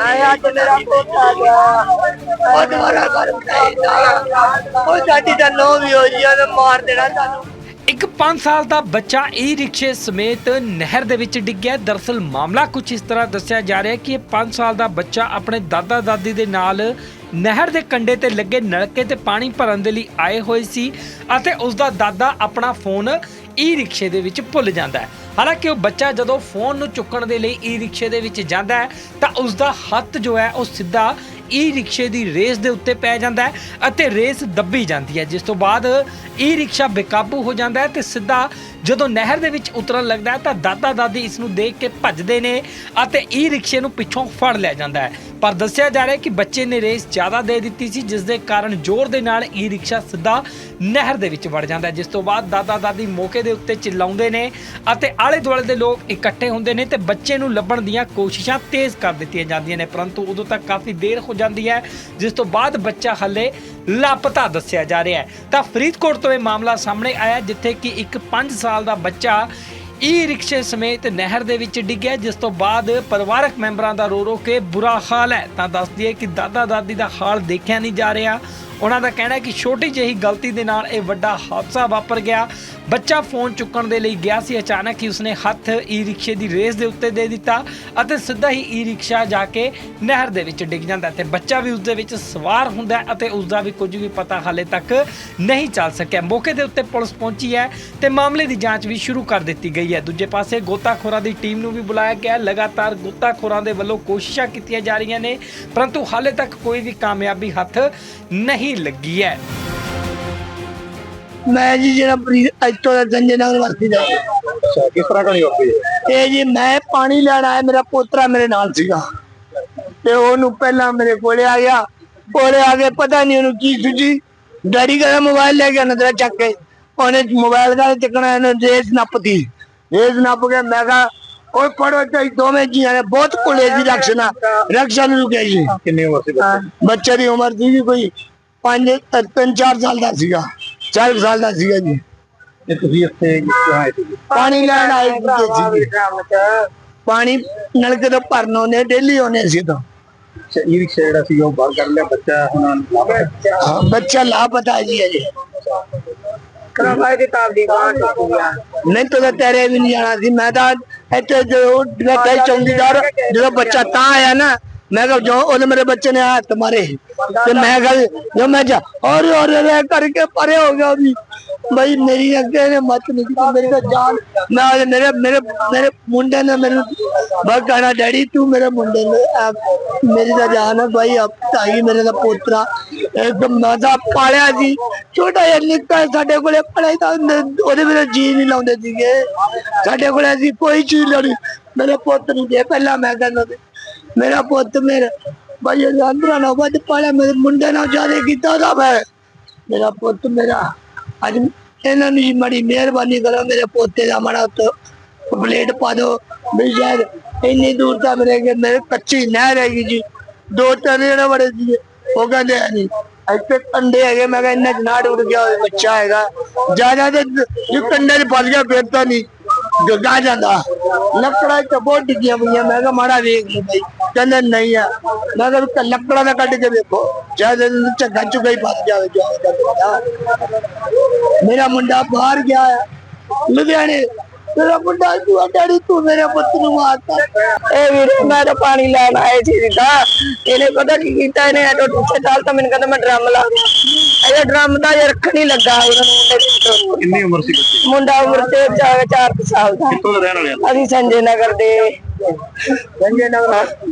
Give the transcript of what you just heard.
ਆਇਆ ਤੇ ਮੇਰਾ ਪੁੱਤ ਗਿਆ। ਉਹ ਦੁਬਾਰਾ ਕਰ ਉਹ ਸਾਡੀ ਤਾਂ ਨੋ ਵੀ ਹੋ ਜੀ ਮਾਰ ਦੇਣਾ ਸਾਨੂੰ। ਇੱਕ 5 ਸਾਲ ਦਾ ਬੱਚਾ ਈ ਰਿਕਸ਼ੇ ਸਮੇਤ ਨਹਿਰ ਦੇ ਵਿੱਚ ਡਿੱਗਿਆ। ਦਰਸਲ ਮਾਮਲਾ ਕੁਝ ਇਸ ਤਰ੍ਹਾਂ ਦੱਸਿਆ ਜਾ ਰਿਹਾ ਹੈ ਕਿ ਇਹ 5 ਸਾਲ ਦਾ ਬੱਚਾ ਆਪਣੇ ਦਾਦਾ ਦਾਦੀ ਦੇ ਨਾਲ ਨਹਿਰ ਦੇ ਕੰਢੇ ਤੇ ਲੱਗੇ ਨਲਕੇ ਤੇ ਪਾਣੀ ਭਰਨ ਦੇ ਲਈ ਆਏ ਹੋਏ ਸੀ ਅਤੇ ਉਸ ਦਾ ਦਾਦਾ ਆਪਣਾ ਫੋਨ ਈ ਰਿਕਸ਼ੇ ਦੇ ਵਿੱਚ ਭੁੱਲ ਜਾਂਦਾ ਹੈ। ਹਾਲਾਂਕਿ ਉਹ ਬੱਚਾ ਜਦੋਂ ਫੋਨ ਨੂੰ ਚੁੱਕਣ ਦੇ ਲਈ ਈ ਰਿਕਸ਼ੇ ਦੇ ਵਿੱਚ ਜਾਂਦਾ ਹੈ ਤਾਂ ਉਸ ਦਾ ਹੱਥ ਜੋ ਹੈ ਉਹ ਸਿੱਧਾ ਈ ਰਿਕਸ਼ੇ ਦੀ ਰੇਸ ਦੇ ਉੱਤੇ ਪੈ ਜਾਂਦਾ ਹੈ ਅਤੇ ਰੇਸ ਦੱਬੀ ਜਾਂਦੀ ਹੈ। ਜਿਸ ਤੋਂ ਬਾਅਦ ਈ ਰਿਕਸ਼ਾ ਬੇਕਾਬੂ ਹੋ ਜਾਂਦਾ ਹੈ ਤੇ ਸਿੱਧਾ ਜਦੋਂ ਨਹਿਰ ਦੇ ਵਿੱਚ ਉਤਰਨ ਲੱਗਦਾ ਹੈ ਤਾਂ ਦਾਦਾ ਦਾਦੀ ਇਸ ਨੂੰ ਦੇਖ ਕੇ ਭੱਜਦੇ ਨੇ ਅਤੇ ਈ ਰਿਕਸ਼ੇ ਨੂੰ ਪਿੱਛੋਂ ਫੜ ਲਿਆ ਜਾਂਦਾ ਹੈ। ਪਰ ਦੱਸਿਆ ਜਾ ਰਿਹਾ ਹੈ ਕਿ ਬੱਚੇ ਨੇ ਰੇਸ ਜ਼ਿਆਦਾ ਦੇ ਦਿੱਤੀ ਸੀ, ਜਿਸ ਦੇ ਕਾਰਨ ਜ਼ੋਰ ਦੇ ਨਾਲ ਈ ਰਿਕਸ਼ਾ ਸਿੱਧਾ ਨਹਿਰ ਦੇ ਵਿੱਚ ਵੜ ਜਾਂਦਾ ਹੈ। ਜਿਸ ਤੋਂ ਬਾਅਦ ਦਾਦਾ ਦਾਦੀ ਮੌਕੇ ਦੇ ਉੱਤੇ ਚਿੱਲਾਉਂਦੇ ਨੇ ਅਤੇ ਆਲੇ ਦੁਆਲੇ ਦੇ ਲੋਕ ਇਕੱਠੇ ਹੁੰਦੇ ਨੇ ਤੇ ਬੱਚੇ ਨੂੰ ਲੱਭਣ ਦੀਆਂ ਕੋਸ਼ਿਸ਼ਾਂ ਤੇਜ਼ ਕਰ ਦਿੱਤੀਆਂ ਜਾਂਦੀਆਂ ਨੇ, ਪਰੰਤੂ ਉਦੋਂ ਤੱਕ ਕਾਫੀ ਦੇਰ ਹੋ ਜਾਂਦੀ ਹੈ, ਜਿਸ ਤੋਂ ਬਾਅਦ ਬੱਚਾ ਹੱਲੇ ਲਾਪਤਾ ਦੱਸਿਆ ਜਾ ਰਿਹਾ ਹੈ। ਤਾਂ ਫਰੀਦਕੋਟ ਤੋਂ ਇਹ ਮਾਮਲਾ ਸਾਹਮਣੇ ਆਇਆ, ਜਿੱਥੇ ਕਿ ਇੱਕ 5 ਸਾਲ ਦਾ ਬੱਚਾ ਈ ਰਿਕਸ਼ੇ ਸਮੇਤ ਨਹਿਰ ਦੇ ਵਿੱਚ ਡਿੱਗਿਆ, ਜਿਸ ਤੋਂ ਬਾਅਦ ਪਰਿਵਾਰਕ ਮੈਂਬਰਾਂ ਦਾ ਰੋ ਰੋ ਕੇ ਬੁਰਾ ਹਾਲ ਹੈ। ਤਾਂ ਦੱਸ ਦਈਏ ਕਿ ਦਾਦਾ ਦਾਦੀ ਦਾ ਹਾਲ ਦੇਖਿਆ ਨਹੀਂ ਜਾ ਰਿਹਾ। ਉਹਨਾਂ ਦਾ ਕਹਿਣਾ ਹੈ ਕਿ ਛੋਟੀ ਜਿਹੀ ਗਲਤੀ ਦੇ ਨਾਲ ਇਹ ਵੱਡਾ ਹਾਦਸਾ ਵਾਪਰ ਗਿਆ। ਬੱਚਾ ਫੋਨ ਚੁੱਕਣ ਦੇ ਲਈ ਗਿਆ ਸੀ। ਅਚਾਨਕ ਹੀ ਉਸਨੇ ਹੱਥ ਈ ਰਿਕਸ਼ੇ ਦੀ ਰੇਸ ਦੇ ਉੱਤੇ ਦੇ ਦਿੱਤਾ ਅਤੇ ਸਿੱਧਾ ਹੀ ਈ ਰਿਕਸ਼ਾ ਜਾ ਕੇ ਨਹਿਰ ਦੇ ਵਿੱਚ ਡਿੱਗ ਜਾਂਦਾ ਹੈ ਤੇ ਬੱਚਾ ਵੀ ਉਸ ਦੇ ਵਿੱਚ ਸਵਾਰ ਹੁੰਦਾ ਅਤੇ ਉਸ ਦਾ ਵੀ ਕੁਝ ਵੀ ਪਤਾ ਹਾਲੇ ਤੱਕ ਨਹੀਂ ਚੱਲ ਸਕਿਆ। ਮੌਕੇ ਦੇ ਉੱਤੇ ਪੁਲਿਸ ਪਹੁੰਚੀ ਹੈ ਤੇ ਮਾਮਲੇ ਦੀ ਜਾਂਚ ਵੀ ਸ਼ੁਰੂ ਕਰ ਦਿੱਤੀ ਗਈ ਹੈ। ਦੂਜੇ ਪਾਸੇ ਗੋਤਾਖੋਰਾਂ ਦੀ ਟੀਮ ਨੂੰ ਵੀ ਬੁਲਾਇਆ ਗਿਆ ਲਗਾਤਾਰ ਗੋਤਾਖੋਰਾਂ ਦੇ ਵੱਲੋਂ ਕੋਸ਼ਿਸ਼ਾਂ ਕੀਤੀਆਂ ਜਾ ਰਹੀਆਂ ਨੇ, ਪਰੰਤੂ ਹਾਲੇ ਤੱਕ ਕੋਈ ਵੀ ਕਾਮਯਾਬੀ ਹੱਥ ਨਹੀਂ ਲੱਗੀ ਹੈ। ਮੈਂ ਜੀ ਜਿਹੜਾ ਬਰੀ- ਇੱਥੋਂ ਦਾ ਸੰਜੇ ਨਗਰ ਵਾਸੀ ਦਾ। ਅੱਛਾ ਕਿਸ ਤਰ੍ਹਾਂ ਕਹਾਣੀ ਵਾਪਰੀ ਇਹ ਜੀ ਮੈਂ ਪਾਣੀ ਲੈਣ ਆਇਆ ਮੇਰਾ ਪੋਤਰਾ ਮੇਰੇ ਨਾਲ ਸੀਗਾ। ਤੇ ਉਹਨੂੰ ਪਹਿਲਾਂ ਮੇਰੇ ਕੋਲੇ ਆ ਗਿਆ। ਕੋਲੇ ਆ ਕੇ ਪਤਾ ਨਹੀਂ ਉਹਨੂੰ ਕੀ ਸੁਝੀ। ਡੈਡੀ ਕਹਿੰਦਾ ਮੋਬਾਈਲ ਲੈ ਕੇ ਨਜ਼ਰ ਚੱਕ ਕੇ। ਉਹਨੇ ਮੋਬਾਈਲ ਦਾ ਚੱਕਣਾ ਇਹਨੇ ਰੇਸ ਨੱਪਤੀ। ਰੇਸ ਨੱਪ ਕੇ ਮੈਂ ਕਿਹਾ ਓਏ ਫੜੋ ਤੇ ਦੋਵੇਂ ਜੀਆਂ ਨੇ ਬਹੁਤ ਕੋਲੇ ਦੀ ਰਕਸ਼ਨਾ। ਰਕਸ਼ਾ ਨੂੰ ਰੁਕਿਆ ਜੀ। ਕਿੰਨੀ ਉਮਰ ਸੀ ਬੱਚੇ ਦੀ? ਬੱਚੇ ਦੀ ਉਮਰ 5 3 4 ਸਾਲ ਦਾ ਸੀਗਾ। 4 ਸਾਲ ਦਾ ਸੀਗਾ ਜੀ। ਤੇ ਤੁਸੀਂ ਇੱਥੇ ਆਏ ਪਾਣੀ ਲੈਣ ਆਏ ਸੀ ਪਾਣੀ ਨਲਕੇ ਤੋਂ ਭਰਨ ਆਉਂਦੇ ਡੇਲੀ ਆਉਂਦੇ ਸੀ ਤਾਂ ਅੱਛਾ ਈ ਰਿਕਸ਼ਾ ਜਿਹੜਾ ਸੀ ਉਹ ਬਾਹਰ ਕਰ ਲਿਆ ਬੱਚਾ ਹੁਣ ਹਾਂ, ਬੱਚਾ ਲਾਪਤਾ ਹੈ ਜੀ ਅਜੇ। ਕਰਾਵਾਏ ਦੀ ਤਾਬਦੀ ਬਾਹਰ ਟੁੱਟਿਆ ਨਹੀਂ ਤਾਂ ਤੇਰੇ ਵੀ ਨਹੀਂ ਜਾਣਾ ਸੀ। ਮੈਂ ਤਾਂ ਇੱਥੇ ਜੋ ਡਰਾਈ ਚੌਂਕੀਦਾਰ ਜਦੋਂ ਬੱਚਾ ਤਾਂ ਆਇਆ ਨਾ ਮੈਂ ਕਿਹਾ ਜੋ ਉਹਨੇ ਮੇਰੇ ਬੱਚੇ ਨੇ ਹੱਥ ਮਾਰੇ ਤੇ ਮੈਂ ਕਿਹਾ ਜੋ ਮੈਂ ਜਾ ਔਰ ਔਰ ਔਰ ਕਰਕੇ ਪਰੇ ਹੋ ਗਿਆ ਵੀ ਬਈ ਮੇਰੀ ਅੱਗੇ ਨੇ ਮਤ ਨਹੀਂ ਕੀਤੀ, ਮੇਰੀ ਤਾਂ ਜਾਨ ਮੈਂ ਅੱਜ ਮੇਰੇ ਮੇਰੇ ਮੇਰੇ ਮੁੰਡੇ ਨੇ ਮੈਨੂੰ ਬਸ ਕਹਿਣਾ, ਡੈਡੀ, ਤੂੰ ਮੇਰੇ ਮੁੰਡੇ ਨੇ ਆਪ- ਮੇਰੀ ਤਾਂ ਜਾਨ ਹੈ ਭਾਈ ਆਪ ਤਾਈ ਮੇਰੇ ਦਾ ਪੋਤਰਾ ਇੱਕਦਮ ਮਾਦਾ ਪਾਲਿਆ ਸੀ ਛੋਟਾ ਜਿਹਾ ਨਿੱਕਾ ਸਾਡੇ ਕੋਲੇ ਪੜਾਈ ਤਾਂ ਉਹਨੇ- ਉਹਦੇ ਮੇਰੇ ਜੀ ਨਹੀਂ ਲਾਉਂਦੇ ਸੀਗੇ। ਸਾਡੇ ਕੋਲੇ ਅਸੀਂ ਕੋਈ ਚੀਜ਼ ਲੜੀ ਮੇਰੇ ਪੁੱਤ ਨੂੰ ਦੇ ਪਹਿਲਾਂ ਮੈਂ ਕਹਿੰਦਾ ਸੀ ਮੇਰਾ ਪੁੱਤ ਮੇਰਾ ਭਾਈ ਇਹ ਨਾ ਵੱਧ ਪਾਲਿਆ, ਮੇਰੇ ਮੁੰਡੇ ਨਾਲ ਜ਼ਿਆਦਾ ਕੀਤਾ ਉਹਦਾ ਮੈਂ। ਮੇਰਾ ਪੁੱਤ ਮੇਰਾ, ਅੱਜ ਇਹਨਾਂ ਨੂੰ ਜੀ ਮਾੜੀ ਮਿਹਰਬਾਨੀ ਕਰੋ, ਮੇਰੇ ਪੋਤੇ ਦਾ ਮਾੜਾ ਪਲੇਟ ਪਾ ਦਿਓ। ਵੀ ਸ਼ਾਇਦ ਇੰਨੀ ਦੂਰ ਤਾਂ ਮੇਰੇ ਮੇਰੇ ਕੱਚੀ ਨਹਿਰ ਹੈਗੀ ਜੀ। ਦੋ ਤਿੰਨ ਬੜੇ ਸੀ ਉਹ ਕਹਿੰਦੇ ਹੈ ਨਹੀਂ ਇੱਥੇ ਕੰਡੇ ਹੈਗੇ, ਮੈਂ ਕਿਹਾ ਇੰਨਾ ਜਨਾੜ ਉੱਡ ਗਿਆ ਬੱਚਾ ਹੈਗਾ। ਜ਼ਿਆਦਾ ਤੇ ਜੇ ਕੰਡੇ ਚ ਫਸ ਗਿਆ, ਫਿਰ ਤਾਂ ਨਹੀਂ ਗੱਗਾ ਜਾਂਦਾ ਲੱਕੜਾਂ ਚ ਬਹੁਤ ਡਿੱਗੀਆਂ ਪਈਆਂ ਮੈਂ ਕਿਹਾ ਮਾੜਾ ਵੇਖ ਲਈ ਬਈ ਕਹਿੰਦੇ ਨਹੀਂ ਆ ਮੈਂ ਕਿਹਾ ਵੀ ਲੱਕੜਾਂ ਦਾ ਕੱਢ ਕੇ ਵੇਖੋ ਚਾਹੇ ਝੱਗਾ ਚੁਗਾ ਹੀ ਫਸ ਜਾਵੇ ਜੋ ਹੋਏਗਾ ਮੇਰਾ ਮੁੰਡਾ ਬਾਹਰ ਗਿਆ ਆ ਲੁਧਿਆਣੇ ਮੇਰਾ ਮੁੰਡਾ ਤੂੰ ਡੈਡੀ ਤੂੰ ਮੇਰੇ ਪੁੱਤ ਨੂੰ ਮਾਰਤਾ ਇਹ ਵੀਰੇ ਮੈਂ ਤਾਂ ਪਾਣੀ ਲੈਣ ਆਏ ਸੀ ਜਿੱਦਾਂ ਇਹਨੇ ਪਤਾ ਕੀ ਕੀਤਾ ਇਹਨੇ ਆਟੋ ਪਿੱਛੇ ਚੱਲ ਤਾਂ ਮੈਨੂੰ ਕਹਿੰਦਾ ਮੈਂ ਡਰਮ ਲਾ ਇਹ ਡਰਮ ਦਾ ਇਹ ਰੱਖਣ ਹੀ ਲੱਗਾ ਇਹਨਾਂ ਨੂੰ ਮੁੰਡੇ ਦੀ। ਕਿੰਨੀ ਉਮਰ ਸੀ ਬੱਚੇ? ਮੁੰਡਾ ਉਮਰ ਤੇ 4 ਸਾਲ ਦਾ ਕਿੱਥੋਂ ਦਾ ਰਹਿਣ ਵਾਲੇ ਆ? ਅਸੀਂ ਸੰਜੇ ਨਗਰ ਦੇ ਸੰਜੇ ਨਗਰ